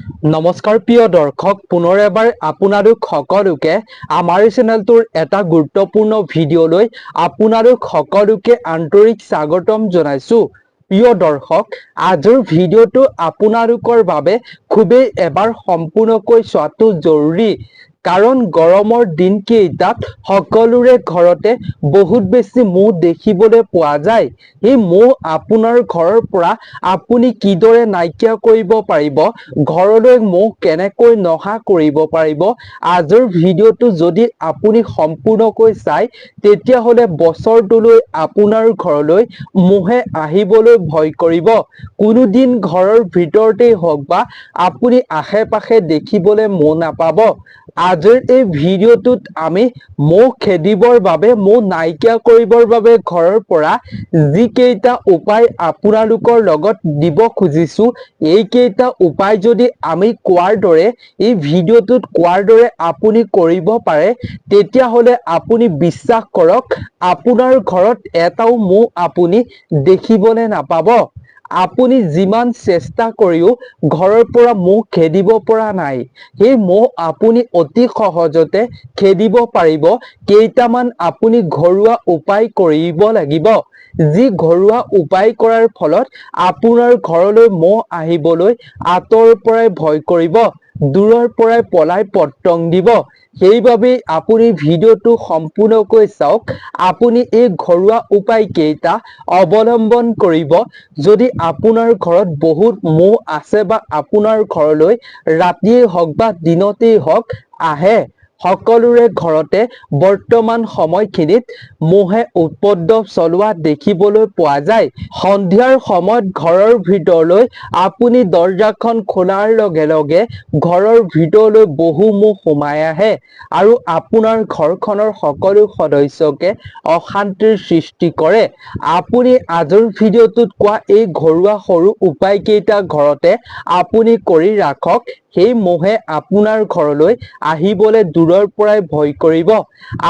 নমস্কাৰ প্ৰিয় দৰ্শক, পুনৰ এবাৰ আপোনালোক সকলোকে আমাৰ চেনেলটোৰ এটা গুৰুত্বপূৰ্ণ ভিডিঅ'লৈ আপোনালোক সকলোকে আন্তৰিক স্বাগতম জনাইছো। প্ৰিয় দৰ্শক, আজিৰ ভিডিঅ'টো আপোনালোকৰ বাবে খুবেই এবাৰ সম্পূৰ্ণকৈ চোৱাটো জৰুৰী। কাৰণ গৰমৰ দিনকেইটাত সকলোৰে ঘৰতে বহুত বেছি মহ দেখিবলৈ পোৱা যায়। সেই মহ আপোনাৰ ঘৰৰ পৰা আপুনি কিদৰে নাইকিয়া কৰিব পাৰিব, ঘৰলৈ মহ কেনেকৈ নহা কৰিব পাৰিব, আজিৰ ভিডিঅ'টো যদি আপুনি সম্পূৰ্ণকৈ চাই, তেতিয়াহ'লে বছৰটোলৈ আপোনাৰ ঘৰলৈ মহে আহিবলৈ ভয় কৰিব। কোনোদিন ঘৰৰ ভিতৰতেই হওক বা আপুনি আশে পাশে দেখিবলৈ মহ নাপাব। আজিৰ এই ভিডিঅ'টোত আমি মহ খেদিবৰ বাবে মহ নাইকিয়া কৰিবৰ বাবে ঘৰৰ পৰা যিকেইটা উপায় আপোনালোকৰ লগত দিব খুজিছো, এইকেইটা উপায় যদি আমি কোৱাৰ দৰে, এই ভিডিঅ'টোত কোৱাৰ দৰে আপুনি কৰিব পাৰে, তেতিয়াহ'লে আপুনি বিশ্বাস কৰক, আপোনাৰ ঘৰত এটাও মহ আপুনি দেখিবলৈ নাপাব। আপুনি যিমান চেষ্টা কৰিও ঘৰৰ পৰা মহ খেদিব পৰা নাই। সেই মহ আপুনি অতি সহজতে খেদিব পাৰিব। কেইটামান আপুনি ঘৰুৱা উপায় কৰিব লাগিব। যি ঘৰুৱা উপায় কৰাৰ ফলত আপোনাৰ ঘৰলৈ মহ আহিবলৈ আঁতৰৰ পৰাই ভয় কৰিব। দূৰৰ পৰাই পলাই পতং দিব। সেইবাবে আপুনি ভিডিঅ'টো সম্পূৰ্ণকৈ চাওক। আপুনি এই ঘৰুৱা উপায় কেইটা অৱলম্বন কৰিব। যদি আপোনাৰ ঘৰত বহুত মহ আছে বা আপোনাৰ ঘৰলৈ ৰাতিয়েই হওক বা দিনতেই হওক আহে সকলোৰে ঘৰতে বৰ্তমান সময়খিনিত মহে উপদ্ৰৱ চলোৱা দেখিবলৈ পোৱা যায়। সন্ধিয়াৰ সময়ত ঘৰৰ ভিতৰলৈ আপুনি দৰ্জাখন খোলাৰ লগে লগে ঘৰৰ ভিতৰলৈ বহু মহ সোমাই আহে আৰু আপোনাৰ ঘৰখনৰ সকলো সদস্যকে অশান্তিৰ সৃষ্টি কৰে। আপুনি আজিৰ ভিডিঅ'টোত কোৱা এই ঘৰুৱা সৰু উপায় কেইটা ঘৰতে আপুনি কৰি ৰাখক। সেই মহে আপোনাৰ ঘৰলৈ আহিবলৈ দূৰৰ ভয় কৰিব।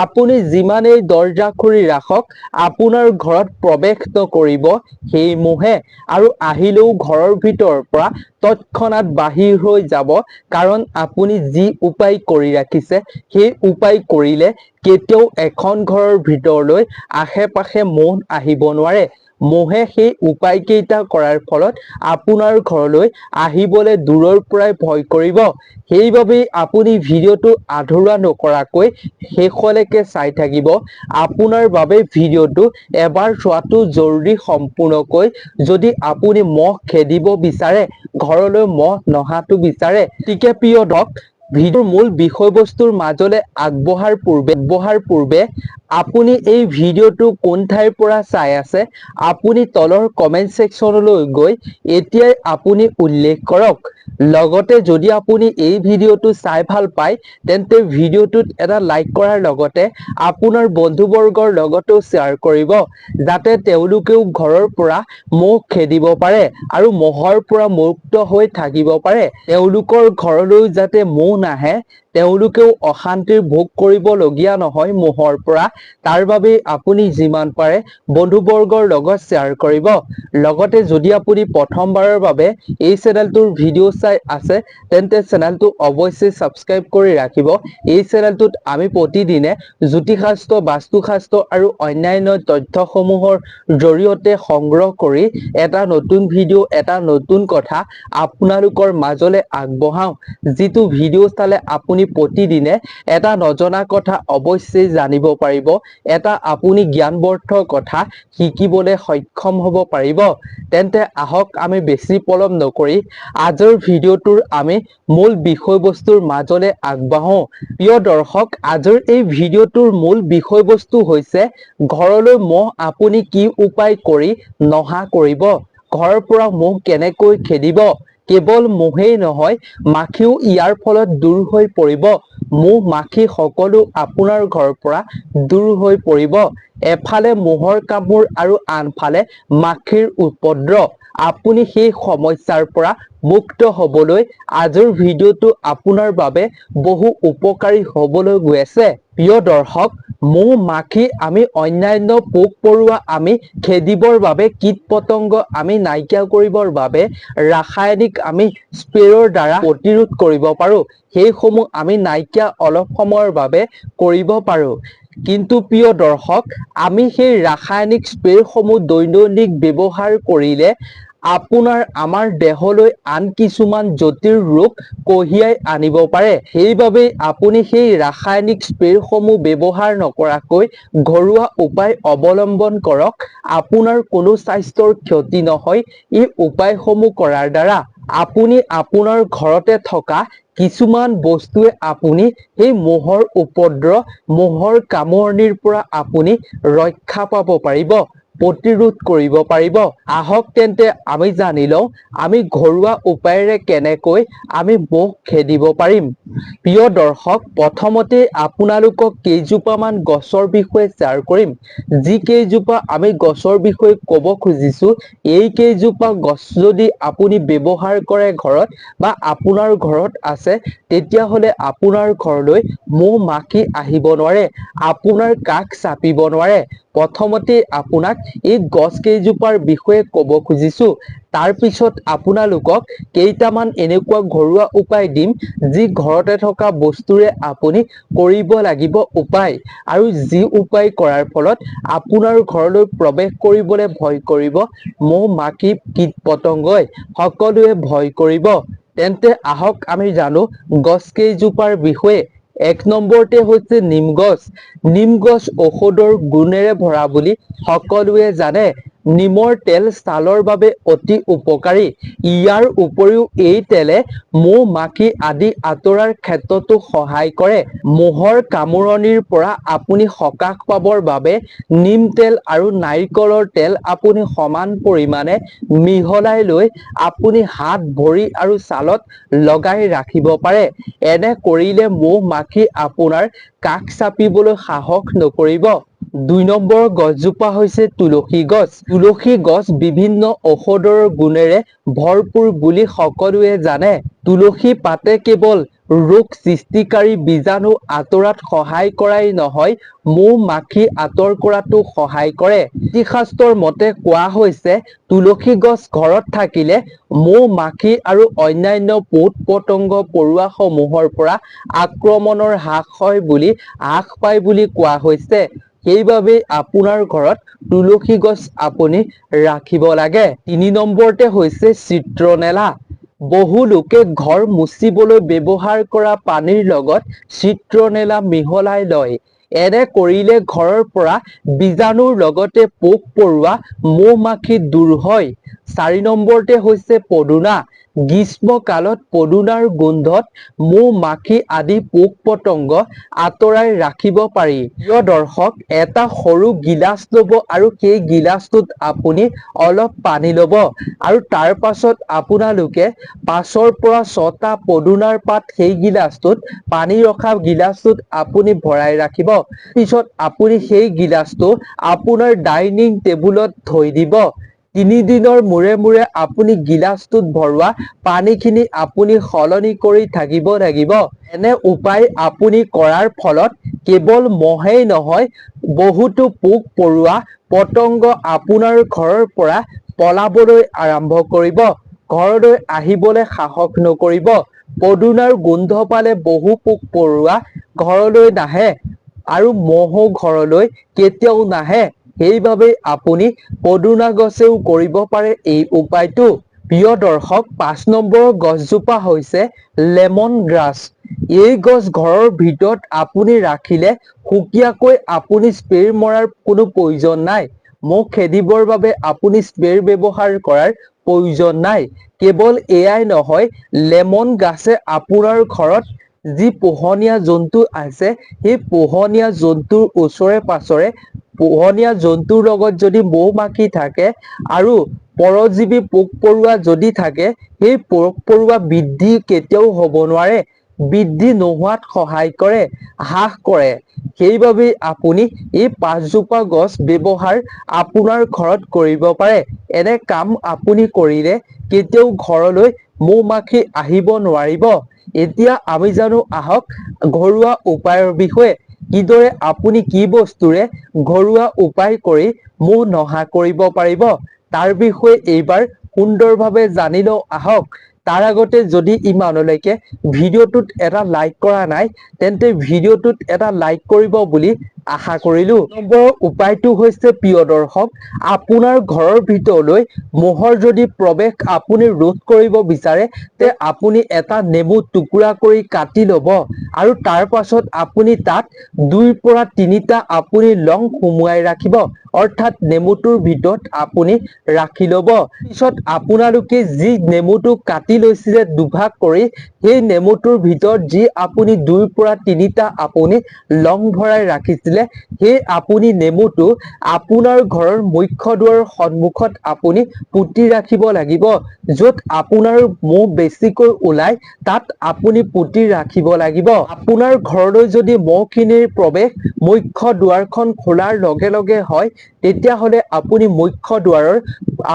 আপুনি যিমানেই দৰ্জা খুলি ৰাখক, আপোনাৰ ঘৰত প্ৰৱেশ নকৰিব, সেই মহে। আৰু আহিলেও ঘৰৰ ভিতৰৰ পৰা তৎক্ষণাত বাহিৰ হৈ যাব, কাৰণ আপুনি যি উপায় কৰি ৰাখিছে, সেই উপায় কৰিলে কেতিয়াও এখন ঘৰৰ ভিতৰলৈ আশে পাশে মহ আহিব নোৱাৰে। মহে সেই উপায় কেইটা কৰাৰ ফলত আপোনাৰ ঘৰলৈ আহিবলৈ দূৰৰ পৰাই ভয় কৰিব। সেইবাবেই আপুনি ভিডিঅ'টো আধৰুৱা নকৰাকৈ শেষলৈকে চাই থাকিব। আপোনাৰ বাবে ভিডিঅ'টো এবাৰ চোৱাটো জৰুৰী সম্পূৰ্ণকৈ। যদি আপুনি মহ খেদিব বিচাৰে, ঘৰলৈ মহ নহাটো বিচাৰে, গতিকে প্ৰিয় দক ভিডিঅ'ৰ মূল বিষয়বস্তুৰ মাজলৈ আগবঢ়াৰ পূৰ্বে আগবঢ়াৰ পূৰ্বে আপুনি এই ভিডিঅ'টো কোন ঠাইৰ পৰা চাই আছে, আপুনি তলৰ কমেণ্ট ছেকশ্যনলৈ গৈ এতিয়াই আপুনি উল্লেখ কৰক। লগতে যদি আপুনি এই ভিডিঅ'টো চাই ভাল পায় তেন্তে ভিডিঅ'টোত এটা লাইক কৰাৰ লগতে আপোনাৰ বন্ধুবৰ্গৰ লগতো শ্বেয়াৰ কৰিব যাতে তেওঁলোকেও ঘৰৰ পৰা মহ খেদিব পাৰে আৰু মহৰ পৰা মুক্ত হৈ থাকিব পাৰে। তেওঁলোকৰ ঘৰলৈ যাতে মহ নাহে তেওঁলোকেও অশান্তিৰ ভোগ কৰিবলগীয়া নহয় মহৰ পৰা। তাৰ বাবে আপুনি যিমান পাৰে বন্ধুবৰ্গৰ লগত শ্বেয়াৰ কৰিব। লগতে যদি আপুনি প্ৰথমবাৰৰ বাবে এই চেনেলটোৰ ভিডিঅ' চাই আছে, তেন্তে চেনেলটো অৱশ্যেই ছাবস্ক্ৰাইব কৰি ৰাখিব। এই চেনেলটোত আমি প্ৰতিদিনে জ্যোতিষাস্ত্ৰ বাস্তুশাস্ত্ৰ আৰু অন্যান্য তথ্যসমূহৰ জৰিয়তে সংগ্ৰহ কৰি এটা নতুন ভিডিঅ' এটা নতুন কথা আপোনালোকৰ মাজলৈ আগবঢ়াওঁ। যিটো ভিডিঅ' চালে আপুনি প্ৰতিদিনে এটা নজনা কথা অৱশ্যেই জানিব পাৰিব। এটা আপুনি জ্ঞানবৰ্ধক কথা শিকিবলৈ সক্ষম হ'ব পাৰিব। তেন্তে আহক, আমি বেছি পলম নকৰি আজিৰ ভিডিঅ'টোৰ আমি মূল বিষয়বস্তুৰ মাজলৈ আগবাঢ়ো। প্ৰিয় দৰ্শক, আজিৰ এই ভিডিঅ'টোৰ মূল বিষয়বস্তু হৈছে ঘৰলৈ মহ আপুনি কি উপায় কৰি নহা কৰিব। ঘৰৰ পৰা মহ কেনেকৈ খেদিব? কেৱল মহেই নহয় মাখিও ইয়াৰ ফলত দূৰ হৈ পৰিব। মহ মাখি সকলো আপোনাৰ ঘৰৰ পৰা দূৰ হৈ পৰিব। এফালে মহৰ কামোৰ আৰু আনফালে মাখিৰ উপদ্ৰৱ। আপুনি সেই সমস্যাৰ পৰা মুক্ত হ'বলৈ আজিৰ ভিডিঅ'টো আপোনাৰ বাবে বহু উপকাৰী হ'বলৈ গৈ আছে। প্ৰিয় দৰ্শক, মৌ মাখি আমি অন্যান্য পোক পৰুৱা আমি খেদিবৰ বাবে, কীট পতংগ আমি নাইকিয়া কৰিবৰ বাবে ৰাসায়নিক আমি স্প্ৰেৰ দ্বাৰা প্ৰতিৰোধ কৰিব পাৰো। সেইসমূহ আমি নাইকিয়া অলপ সময়ৰ বাবে কৰিব পাৰো। কিন্তু প্ৰিয় দৰ্শক, আমি সেই ৰাসায়নিক স্প্ৰেসমূহ দৈনন্দিন ব্যৱহাৰ কৰিলে আপোনাৰ আমাৰ দেহলৈ আন কিছুমান জটিল ৰোগ কঢ়িয়াই আনিব পাৰে। সেইবাবে আপুনি সেই ৰাসায়নিক স্প্ৰেসমূহ ব্যৱহাৰ নকৰাকৈ ঘৰুৱা উপায় অৱলম্বন কৰক। আপোনাৰ কোনো স্বাস্থ্যৰ ক্ষতি নহয় এই উপায়সমূহ কৰাৰ দ্বাৰা। আপুনি আপোনাৰ ঘৰতে থকা কিছুমান বস্তুৱে আপুনি সেই মহৰ উপদ্ৰৱ মহৰ কামৰণিৰ পৰা আপুনি ৰক্ষা পাব পাৰিব। প্ৰতিৰোধ কৰিব পাৰিব। আহক তেন্তে আমি জানি লওঁ, আমি ঘৰুৱা উপায়েৰে কেনেকৈ আমি মহ খেদিব পাৰিম। প্ৰিয় দৰ্শক, প্ৰথমতে আপোনালোকক কেইজোপামান গছৰ বিষয়ে শ্বেয়াৰ কৰিম। যি কেইজোপা আমি গছৰ বিষয়ে ক'ব খুজিছো, এই কেইজোপা গছ যদি আপুনি ব্যৱহাৰ কৰে ঘৰত বা আপোনাৰ ঘৰত আছে, তেতিয়াহ'লে আপোনাৰ ঘৰলৈ মৌ মাখি আহিব নোৱাৰে, আপোনাৰ কাষ চাপিব নোৱাৰে। প্ৰথমতে আপোনাক এই গছ কেইজোপাৰ বিষয়ে ক'ব খুজিছো। তাৰপিছত আপোনালোকক কেইটামান এনেকুৱা ঘৰুৱা উপায় দিম যি ঘৰতে থকা বস্তুৰে আপুনি কৰিব লাগিব উপায়। আৰু যি উপায় কৰাৰ ফলত আপোনাৰ ঘৰলৈ প্ৰৱেশ কৰিবলৈ ভয় কৰিব মৌ মাখি কীট পতংগই সকলোৱে ভয় কৰিব। তেন্তে আহক আমি জানো গছ কেইজোপাৰ বিষয়ে এক নম্বৰতে হৈছে নিম গছ। নিম গছ ঔষধৰ গুণেৰে ভৰা বুলি সকলোৱে জানে। নিমৰ তেল ছালৰ বাবে অতি উপকাৰী। ইয়াৰ উপৰিও এই তেলে মৌ মাখি আদি আঁতৰাৰ ক্ষেত্ৰতো সহায় কৰে। মহৰ কামোৰণিৰ পৰা আপুনি সকাহ পাবৰ বাবে নিম তেল আৰু নাৰিকলৰ তেল আপুনি সমান পৰিমাণে মিহলাই লৈ আপুনি হাত ভৰি আৰু ছালত লগাই ৰাখিব পাৰে। এনে কৰিলে মৌ মাখি আপোনাৰ কাষ চাপিবলৈ সাহস নকৰিব। দুই নম্বৰ গছজোপা হৈছে তুলসী গছ। তুলসী গছ বিভিন্ন ঔষধৰ গুণেৰে ভৰপূৰ বুলি সকলোৱে জানে। তুলসী পাতে কেৱল ৰোগ সৃষ্টিকাৰী বীজাণু আঁতৰাত সহায় কৰাই নহয়, মৌ মাখি আঁতৰ কৰাতো সহায় কৰে। জ্যোতিষাস্ত্ৰৰ মতে কোৱা হৈছে, তুলসী গছ ঘৰত থাকিলে মৌ মাখি আৰু অন্যান্য পোক পতংগ পৰুৱাসমূহৰ পৰা আক্ৰমণৰ হ্ৰাস হয় বুলি হ্ৰাস পায় বুলি কোৱা হৈছে। সেইবাবে আপোনাৰ ঘৰত তুলসী গছ আপুনি ৰাখিব লাগে। তিনি নম্বৰতে হৈছে চিত্ৰনেলা। বহু লোকে ঘৰ মুচিবলৈ ব্যৱহাৰ কৰা পানীৰ লগত চিত্ৰনেলা মিহলাই লয়। এনে কৰিলে ঘৰৰ পৰা বীজাণুৰ লগতে পোক পৰুৱা মৌ মাখি দূৰ হয়। চাৰি নম্বৰতে হৈছে পদুনা। গ্ৰীষ্মকালত পদুনাৰ গোন্ধত মৌ, মাখি আদি পোক পতংগ আঁতৰাই ৰাখিব পাৰি। প্ৰিয় দৰ্শক, এটা সৰু গিলাচ ল'ব আৰু সেই গিলাচটোত আপুনি অলপ পানী ল'ব আৰু তাৰ পাছত আপোনালোকে পাঁচৰ পৰা ছটা পদুনাৰ পাত সেই গিলাচটোত, পানী ৰখা গিলাচটোত আপুনি ভৰাই ৰাখিব। পিছত আপুনি সেই গিলাচটো আপোনাৰ ডাইনিং টেবুলত থৈ দিব। তিনিদিনৰ মূৰে মূৰে আপুনি গিলাচটোত ভৰোৱা পানীখিনি আপুনি সলনি কৰি থাকিব লাগিব। এনে উপায় আপুনি কৰাৰ ফলত কেৱল মহেই নহয়, বহুতো পোক পৰুৱা পতংগ আপোনাৰ ঘৰৰ পৰা পলাবলৈ আৰম্ভ কৰিব। ঘৰলৈ আহিবলৈ সাহস নকৰিব। পদুনাৰ গোন্ধ পালে বহু পোক পৰুৱা ঘৰলৈ নাহে আৰু মহো ঘৰলৈ কেতিয়াও নাহে। সেইবাবে আপুনি পদুনা গছেও কৰিব পাৰে এই উপায়টো। প্ৰিয় দৰ্শক, পাঁচ নম্বৰৰ গছজোপা হৈছে লেমন গ্ৰাছ। এই গছ ঘৰৰ ভিতৰত আপুনি ৰাখিলে সুকীয়াকৈ আপুনি স্প্ৰে মৰাৰ কোনো প্ৰয়োজন নাই। মহ খেদিবৰ বাবে আপুনি স্প্ৰে ব্যৱহাৰ কৰাৰ প্ৰয়োজন নাই। কেৱল এয়াই নহয়, লেমন গাছে আপোনাৰ ঘৰত যি পোহনীয়া জন্তু আছে সেই পোহনীয়া জন্তুৰ ওচৰে পাছৰে পোহনীয়া জন্তুৰ লগত যদি মৌ মাখি থাকে আৰু পৰজীৱী পোক পৰুৱা যদি থাকে সেই পোক পৰুৱা বৃদ্ধি কেতিয়াও হ'ব নোৱাৰে। বৃদ্ধি নোহোৱাত সহায় কৰে হ্ৰাস কৰে। সেইবাবে আপুনি এই পাঁচজোপা গছ ব্যৱহাৰ আপোনাৰ ঘৰত কৰিব পাৰে। এনে কাম আপুনি কৰিলে কেতিয়াও ঘৰলৈ মৌ মাখি আহিব নোৱাৰিব। এতিয়া আমি জানো আহক ঘৰুৱা উপায়ৰ বিষয়ে, কিদৰে আপুনি কি বস্তুৰে ঘৰুৱা উপায় কৰি মহ নহা কৰিব পাৰিব। তাৰ বিষয়ে এইবাৰ সুন্দৰভাৱে জানি লওঁ আহক। তাৰ আগতে যদি ইমানলৈকে ভিডিঅ'টোত এটা লাইক কৰা নাই, তেন্তে ভিডিঅ'টোত এটা লাইক কৰিব বুলি আশা কৰিলো নম্বৰৰ উপায়টো হৈছে প্ৰিয় দৰ্শক, আপোনাৰ ঘৰৰ ভিতৰলৈ মহৰ যদি প্ৰৱেশ আপুনি ৰোধ কৰিব বিচাৰে, তে আপুনি এটা নেমু টুকুৰা কৰি কাটি ল'ব আৰু তাৰ পাছত আপুনি তাত পৰা তিনিটা আপুনি লং সুমুৱাই ৰাখিব। অৰ্থাৎ নেমুটোৰ ভিতৰত আপুনি ৰাখি ল'ব। পিছত আপোনালোকে যি নেমুটো কাটি লৈছিলে দুভাগ কৰি, সেই নেমুটোৰ ভিতৰত যি আপুনি দুইৰ পৰা তিনিটা আপুনি লং ভৰাই ৰাখিছিলে সেই আপুনি নেমুটো আপোনাৰ ঘৰৰ মুখ্য দুৱাৰৰ সন্মুখত আপুনি পুতি ৰাখিব লাগিব। য'ত আপোনাৰ মহ বেছিকৈ ওলাই তাত আপুনি পুতি ৰাখিব লাগিব। আপোনাৰ ঘৰলৈ যদি মহখিনিৰ প্ৰৱেশ মুখ্য দুৱাৰখন খোলাৰ লগে লগে হয়, তেতিয়াহ'লে আপুনি মুখ্য দুৱাৰৰ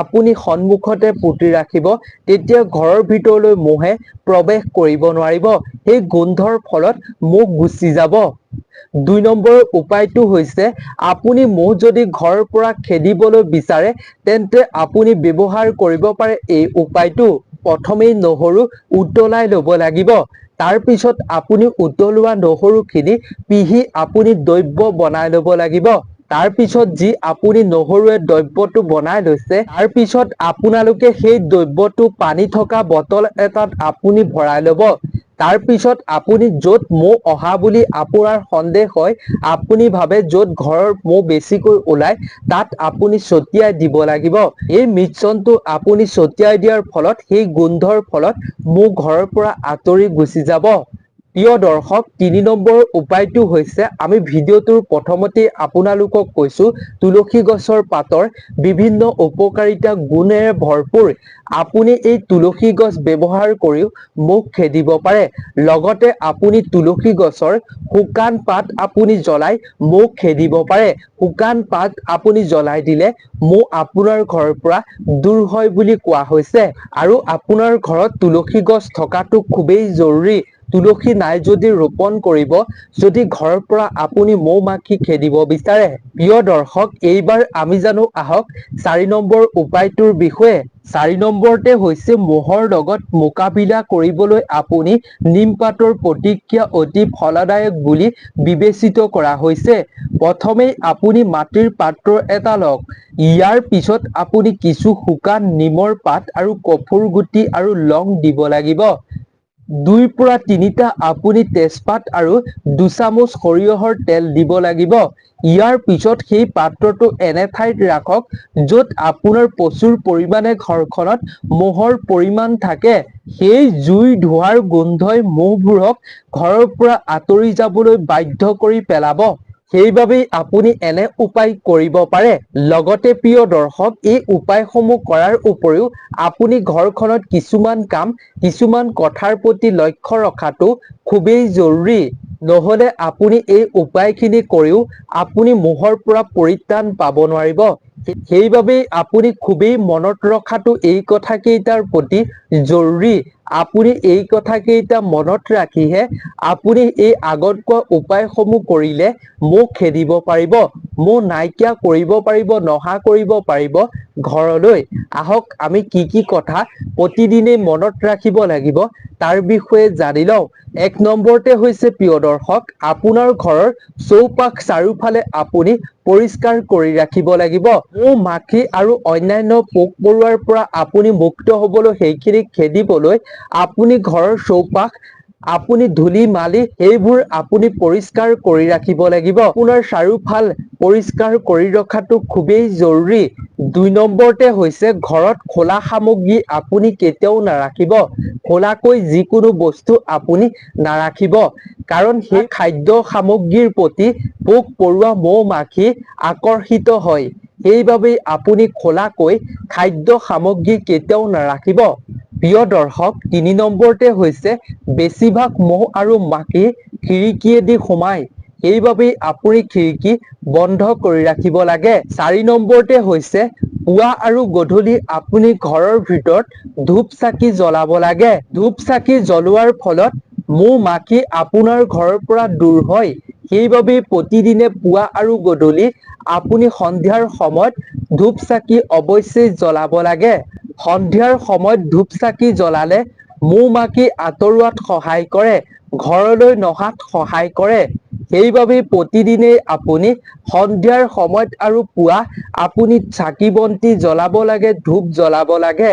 আপুনি সন্মুখতে পুতি ৰাখিব। তেতিয়া ঘৰৰ ভিতৰলৈ মহে প্ৰৱেশ কৰিব নোৱাৰিব। সেই গোন্ধৰ ফলত মহ গুচি যাব। দুই নম্বৰ উপায়টো হৈছে, আপুনি মহ যদি ঘৰৰ পৰা খেদিবলৈ বিচাৰে, তেন্তে আপুনি ব্যৱহাৰ কৰিব পাৰে এই উপায়টো। প্ৰথমেই নহৰু উতলাই ল'ব লাগিব। তাৰ পিছত আপুনি উতলোৱা নহৰুখিনি পিহি আপুনি দ্ৰব্য বনাই ল'ব লাগিব। তাৰ পিছত যি আপুনি নহৰুৱে দ্ৰব্যটো বনাই লৈছে, তাৰ পিছত আপোনালোকে সেই দ্ৰব্যটো পানী থকা বটল এটাত আপুনি ভৰাই ল'ব। তাৰ পিছত আপুনি য'ত মহ অহা বুলি আপোনাৰ সন্দেহ হয়, আপুনি ভাবে য'ত ঘৰৰ মহ বেছিকৈ ওলাই তাত আপুনি ছটিয়াই দিব লাগিব। এই মিশ্ৰণটো আপুনি ছটিয়াই দিয়াৰ ফলত, সেই গোন্ধৰ ফলত মহ ঘৰৰ পৰা আঁতৰি গুচি যাব। প্ৰিয় দৰ্শক তিনি নম্বৰ উপায়টো হৈছে আমি ভিডিঅ'টোৰ প্ৰথমতেই আপোনালোকক কৈছো তুলসী গছৰ পাতৰ বিভিন্ন উপকাৰিতা গুণেৰে ভৰপূৰ আপুনি এই তুলসী গছ ব্যৱহাৰ কৰিও মুখ খেদিব পাৰে। লগতে আপুনি তুলসী গছৰ শুকান পাত আপুনি জ্বলাই মুখ খেদিব পাৰে। শুকান পাত আপুনি জ্বলাই দিলে মহ আপোনাৰ ঘৰৰ পৰা দূৰ হয় বুলি কোৱা হৈছে। আৰু আপোনাৰ ঘৰত তুলসী গছ থকাটো খুবেই জৰুৰী। তুলসী নাই যদি ৰোপণ কৰিব, যদি ঘৰৰ পৰা আপুনি মৌ মাখি খেদিব বিচাৰে, প্ৰিয় দৰ্শক, এইবাৰ আমি জানো আহক চাৰি নম্বৰ উপায়টোৰ বিষয়ে। চাৰি নম্বৰতে হৈছে মহৰ লগত মোকাবিলা কৰিবলৈ আপুনি নিমপাতৰ প্ৰতিক্ৰিয়া অতি ফলদায়ক বুলি বিবেচিত কৰা হৈছে। প্ৰথমেই আপুনি মাটিৰ পাত্ৰ এটা লওক। ইয়াৰ পিছত আপুনি কিছু শুকান নিমৰ পাত আৰু কফুৰ গুটি আৰু লং দিব লাগিব। দুইৰ পৰা তিনিটা আপুনি তেজপাত আৰু দুচামুচ সৰিয়হৰ তেল দিব লাগিব। ইয়াৰ পিছত সেই পাত্ৰটো এনে ঠাইত ৰাখক য'ত আপোনাৰ প্ৰচুৰ পৰিমাণে ঘৰখনত মহৰ পৰিমাণ থাকে। সেই জুই ধোঁৱাৰ গোন্ধই মহবোৰক ঘৰৰ পৰা আঁতৰি যাবলৈ বাধ্য কৰি পেলাব। সেইবাবেই আপুনি এনে উপায় কৰিব পাৰে। লগতে প্ৰিয় দৰ্শক এই উপায়সমূহ কৰাৰ উপৰিও আপুনি ঘৰখনত কিছুমান কাম কিছুমান কথাৰ প্ৰতি লক্ষ্য ৰখাটো খুবেই জৰুৰী। নহ'লে আপুনি এই উপায়খিনি কৰিও আপুনি মহৰ পৰা পৰিত্ৰাণ পাব নোৱাৰিব। সেইবাবেই আপুনি খুবেই মনত ৰখাটো এই কথাকেইটাৰ প্ৰতি জৰুৰী। আপুনি এই কথাকেইটা মনত ৰাখিহে আপুনি এই আগত কোৱা উপায়সমূহ কৰিলে মহ খেদিব পাৰিব মহ নাইকিয়া কৰিব পাৰিব, নহা কৰিব পাৰিব ঘৰলৈ। আহক, আমি কি কি কথা প্ৰতিদিনেই মনত ৰাখিব লাগিব তাৰ বিষয়ে জানি লওঁ। এক নম্বৰতে হৈছে, প্ৰিয় দৰ্শক, আপোনাৰ ঘৰৰ চৌপাশ চাৰিওফালে আপুনি পৰিষ্কাৰ কৰি ৰাখিব লাগিব। মৌ মাখি আৰু অন্যান্য পোক পৰুৱাৰ পৰা আপুনি মুক্ত হ'বলৈ সেইখিনি খেদিবলৈ আপুনি ঘৰৰ চৌপাশ, আপুনি ধূলি, মালি, সেইবোৰ আপুনি পৰিষ্কাৰ কৰি ৰাখিব লাগিব। আপোনাৰ চাৰিওফাল পৰিষ্কাৰ কৰি ৰখাটো খুবেই জৰুৰী। দুই নম্বৰতে হৈছে ঘৰত খোলা সামগ্ৰী আপুনি কেতিয়াও নাৰাখিব। খোলাকৈ যিকোনো বস্তু আপুনি নাৰাখিব। কাৰণ সেই খাদ্য সামগ্ৰীৰ প্ৰতি পোক পৰুৱা মৌ মাখি আকৰ্ষিত হয়। সেইবাবেই আপুনি খোলাকৈ খাদ্য সামগ্ৰী কেতিয়াও নাৰাখিব। প্ৰিয় দৰ্শক, তিনি নম্বৰতে হৈছে বেছিভাগ মহ আৰু মাখি খিৰিকীয়েদি সোমায় সেইবাবেই আপুনি খিৰিকী বন্ধ কৰি ৰাখিব লাগে। চাৰি নম্বৰতে হৈছে পুৱা আৰু গধূলি আপুনি ঘৰৰ ভিতৰত ধূপ চাকি জ্বলাব লাগে। ধূপ চাকি জ্বলোৱাৰ ফলত মৌ মাখি আপোনাৰ ঘৰৰ পৰা দূৰ হয়। সেইবাবে প্ৰতিদিনে পুৱা আৰু গধূলি আপুনি সন্ধিয়াৰ সময়ত ধূপ চাকি অৱশ্যেই জ্বলাব লাগে। সন্ধিয়াৰ সময়ত ধূপ চাকি জ্বলালে মৌ মাখি আঁতৰোৱাত সহায় কৰে ঘৰলৈ নহাত সহায় কৰে। সেইবাবে প্ৰতিদিনেই আপুনি সন্ধিয়াৰ সময়ত আৰু পুৱা আপুনি চাকি বন্তি জ্বলাব লাগে ধূপ জ্বলাব লাগে।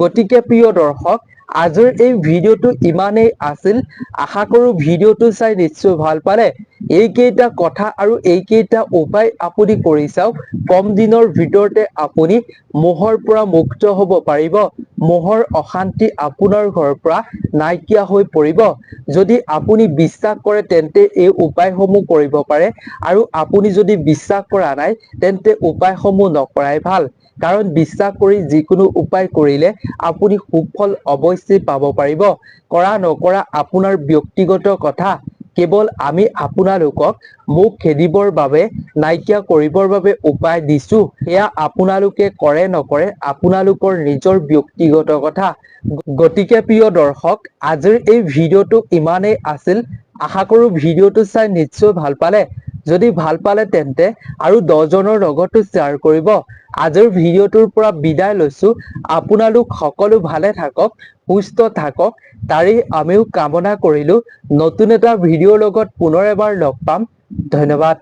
গতিকে প্ৰিয় দৰ্শক আজিৰ এই ভিডিঅ'টো ইমানেই আছিল। আশা কৰো ভিডিঅ'টো চাই নিশ্চয় ভালো পালে। এইকেইটা কথা আৰু এইকেইটা উপায় আপুনি কৰি চাওক। কম দিনৰ ভিতৰতে আপুনি মহৰ পৰা মুক্ত হ'ব পাৰিব। মহৰ অশান্তি আপোনাৰ ঘৰৰ পৰা নাইকিয়া হৈ পৰিব। যদি আপুনি বিশ্বাস কৰে তেন্তে এই উপায়সমূহ কৰিব পাৰে। আৰু আপুনি যদি বিশ্বাস কৰা নাই, তেন্তে উপায়সমূহ নকৰাই ভালো। কাৰণ বিশ্বাস কৰি যিকোনো উপায় কৰিলে আপুনি সুফল অৱশ্যেই পাব পাৰিব। কৰা নকৰা আপোনাৰ ব্যক্তিগত কথা। কেৱল আমি আপোনালোকক মোক খেদিবৰ বাবে নাইকিয়া কৰিবৰ বাবে উপায় দিছো। সেয়া আপোনালোকে কৰে নকৰে আপোনালোকৰ নিজৰ ব্যক্তিগত কথা। গতিকে প্ৰিয় দৰ্শক আজিৰ এই ভিডিঅ'টো ইমানেই আছিল। আশা কৰো ভিডিঅ'টো চাই নিশ্চয় ভাল পালে। যদি ভালো পালে তেন্তে আৰু দহজনৰ লগতো শ্বেয়াৰ কৰিব। আজিৰ ভিডিঅ'টোৰ পৰা বিদায় লৈছো। আপোনালোক সকলো ভালে থাকক, সুস্থ থাকক। তাৰে আমিও কামনা কৰিলো। নতুন এটা ভিডিঅ'ৰ লগত পুনৰ এবাৰ লগ পাম। ধন্যবাদ।